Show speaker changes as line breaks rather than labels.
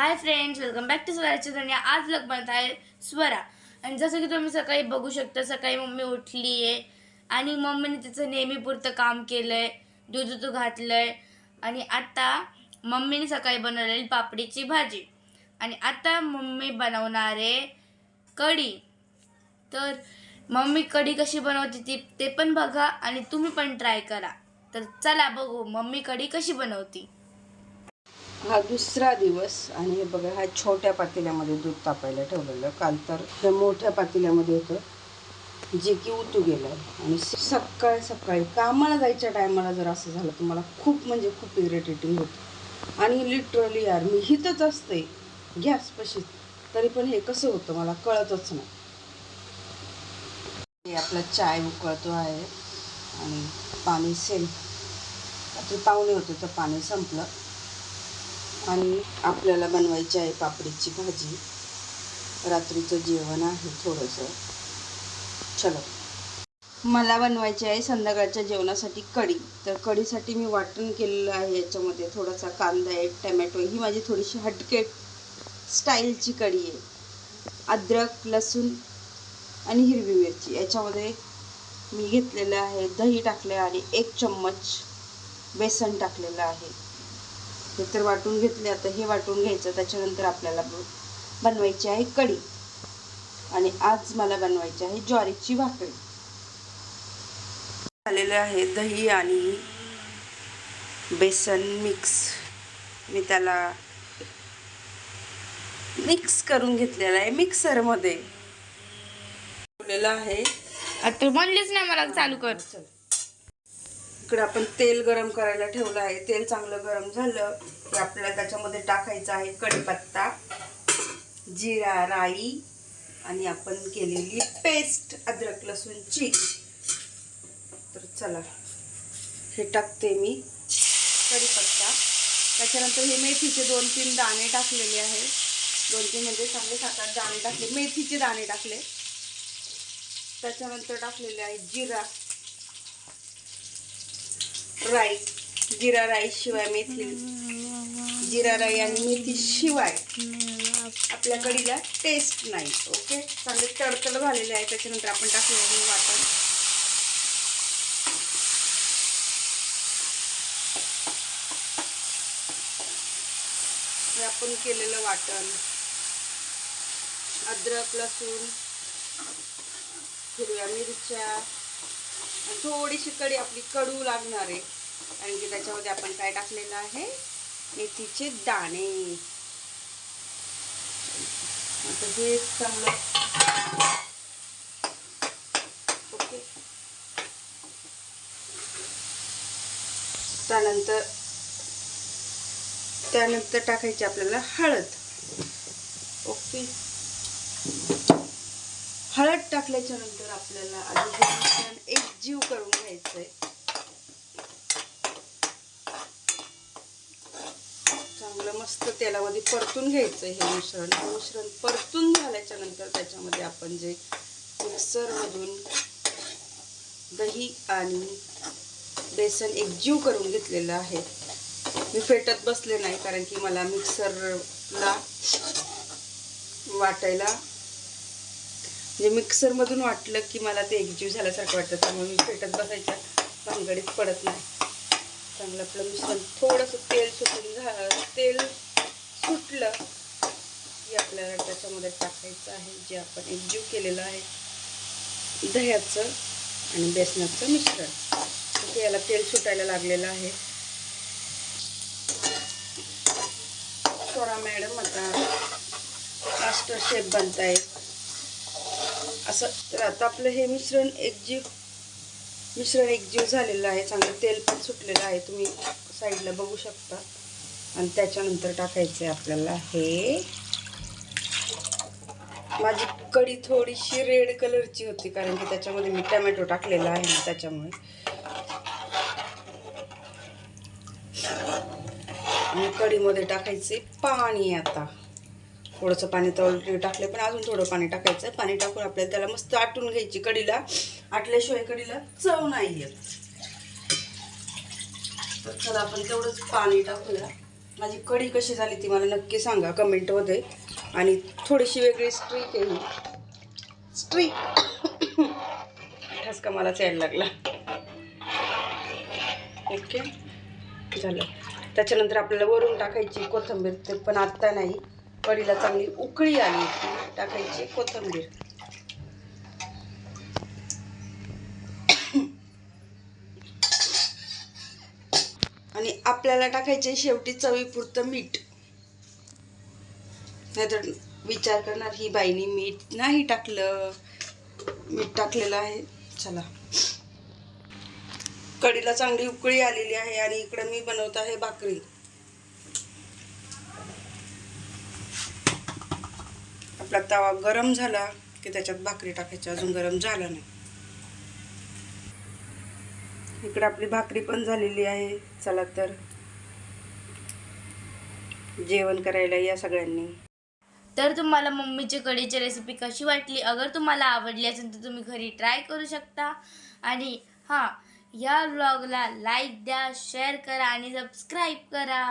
Hi friends welcome back to स्वराच्या धन्या आज लग बनत आहे स्वरा. आणि जसं की तुम्ही सकाळी बघू शकता सकाळी मम्मी उठली आहे आणि मम्मीने तिचं नेहमीपुरतं काम केलं आहे दूध दूध घातलं आहे आणि आता मम्मीने सकाळी बनवलेली पापडीची भाजी. आणि आता मम्मी बनवणार आहे कढी. तर मम्मी कढी कशी बनवते ती ते पण बघा आणि तुम्ही पण ट्राय करा. तर चला बघू मम्मी कढी कशी बनवती.
हा दुसरा दिवस आणि हे बघा हा छोट्या पातेल्यामध्ये दूध तापायला ठेवलेलं. काल तर हे मोठ्या पातेल्यामध्ये होतं. जे की उतू गेलं. आणि सकाळी सकाळी कामाला जायच्या टायमाला जर असं झालं तर मला खूप म्हणजे खूप इरिटेटिंग होतं. आणि लिटरली यार मी हितच असते. गॅसपाशी तरी पण हे कसं होतं मला कळतच नाही. हे आपला चाय उकळतो आहे. आणि पाणी सेम आता पाहुणे होते तर पाणी संपलं. आणि आपल्याला बनवायची आहे पापडीची भाजी. रात्रीचं जेवण आहे थोडंसं. चलो. मला बनवायची आहे संध्याकाळच्या जेवणासाठी कढी. तर कढीसाठी मी वाटण केलेलं आहे याच्यामध्ये थोडासा कांदा आहे टमॅटो ही माझी थोडीशी हटके स्टाईलची कढी आहे. अद्रक लसूण आणि हिरवी मिरची. याच्यामध्ये मी घेतलेलं आहे दही टाकले आणि एक चम्मच बेसन टाकलेलं आहे. हे तर वाटून घेतले आता हे वाटून घ्यायचं त्याच्यानंतर आपल्याला बनवायची आहे कढी. आणि आज मला बनवायची आहे ज्वारीची भाकरी. झालेलं आहे दही आणि बेसन मिक्स मी त्याला मिक्स करून घेतलेलं आहे मिक्सरमध्ये ठेवलेलं आहे.
आता म्हणलीच नाही मला चालू कर.
इकडे आपण तेल गरम करायला ठेवलं आहे. तेल चांगलं गरम झालं की आपल्याला त्याच्यामध्ये टाकायचं आहे कढीपत्ता जिरा राई आणि आपण केलेली पेस्ट अद्रक लसूणची तर चला हे टाकते मी. कढीपत्ता. त्याच्यानंतर हे मेथीचे दोन तीन दाणे टाकलेले आहे दोन तीन म्हणजे चांगले सात आठ दाणे टाकले. मेथीचे दाणे टाकले. त्याच्यानंतर टाकलेले आहे जिरा. राई जिरा राई शिवाय मेथी जिरा राई आणि मेथी शिवाय आपल्या कढीला टेस्ट नाही ओके चांगले तडतड झालेले आहे त्याच्यानंतर आपण टाकलेलं वाटण. हे आपण केलेलं वाटण. अद्रक लसूण हिरव्या मिरच्या थोडीशी कढी आपली कडू लागणार आहे. कारण की त्याच्यामध्ये आपण काय टाकलेलं आहे? मेथीचे दाणे. आता हे चांगलं ओके. त्यानंतर त्यानंतर टाकायची आपल्याला हळद. ओके. हळद टाकल्याच्या नंतर आपल्याला आधी हे मिश्रण एकजीव करून घ्यायचं आहे चांगलं मस्त तेलामध्ये परतून घ्यायचं हे मिश्रण. मिश्रण परतून झाल्याच्यानंतर त्याच्यामध्ये आपण जे मिक्सरमधून दही आणि बेसन एक जीव करून घेतलेलं आहे. मी फेटत बसले नाही कारण की मला मिक्सरला वाटायला म्हणजे मिक्सरमधून वाटलं की मला ते एकजीव झाल्यासारखं वाटतं त्यामुळे मी फेटत बसायच्या भानगडीत पडत नाही. चांगलं आपलं मिश्रण थोडंसं तेल सुटून झा तेल सुटलं की आपल्याला त्याच्यामध्ये टाकायचं आहे जे आपण एकजीव केलेलं आहे. दह्याचं आणि बेसनाचं मिश्रण. ते याला तेल सुटायला लागलेलं आहे. सोळा मॅडम आता मास्टर शेफ बनताय असं तर आता आपलं हे मिश्रण एकजीव मिश्रण एकजीव झालेलं आहे. चांगलं तेल पण सुटलेलं आहे. तुम्ही साईडला बघू शकता. आणि त्याच्यानंतर टाकायचं आहे आपल्याला हे. माझी कढी थोडीशी रेड कलरची होती कारण की त्याच्यामध्ये मी टमॅटो टाकलेला आहे ना त्याच्यामुळे. आणि कढीमध्ये टाकायचे पाणी आता. थोडंसं पाणी तर ऑलरेडी टाकलं पण अजून थोडं पाणी टाकायचं पाणी टाकून आपल्याला त्याला मस्त आटून घ्यायची कढीला आटल्याशिवाय कढीला चव नाही येत तर चला आपण तेवढंच पाणी टाकूया. माझी कढी कशी झाली ती मला नक्की सांगा कमेंटमध्ये. आणि थोडीशी वेगळी स्ट्रीक आहे ही. स्ट्रीक ठसका मलाच यायला लागला. ओके झालं. त्याच्यानंतर आपल्याला वरून टाकायची कोथिंबीर ते पण आत्ता नाही. कढीला चांगली उकळी आली. टाकायची कोथिंबीर. आणि आपल्याला टाकायचे शेवटी चवीपुरतं मीठ. नाहीतर विचार करणार ही बाईनी मीठ नाही टाकलं. मीठ टाकलेलं आहे. चला. कढीला चांगली उकळी आलेली आहे आणि इकडं मी बनवत आहे भाकरी. आपला तवा गरम झाला की त्याच्यात भाकरी टाकायची. अजून गरम झाला नाही. इकडे आपली भाकरी पण झालेली आहे. चला तर. जेवण करायला या सगळ्यांनी.
तर तुम्हाला मम्मीची कढीची रेसिपी कशी वाटली? अगर तुम्हाला आवडली असेल तर तुम्ही घरी ट्राय करू शकता. आणि हां या व्लॉगला लाईक द्या शेअर करा आणि सबस्क्राईब करा.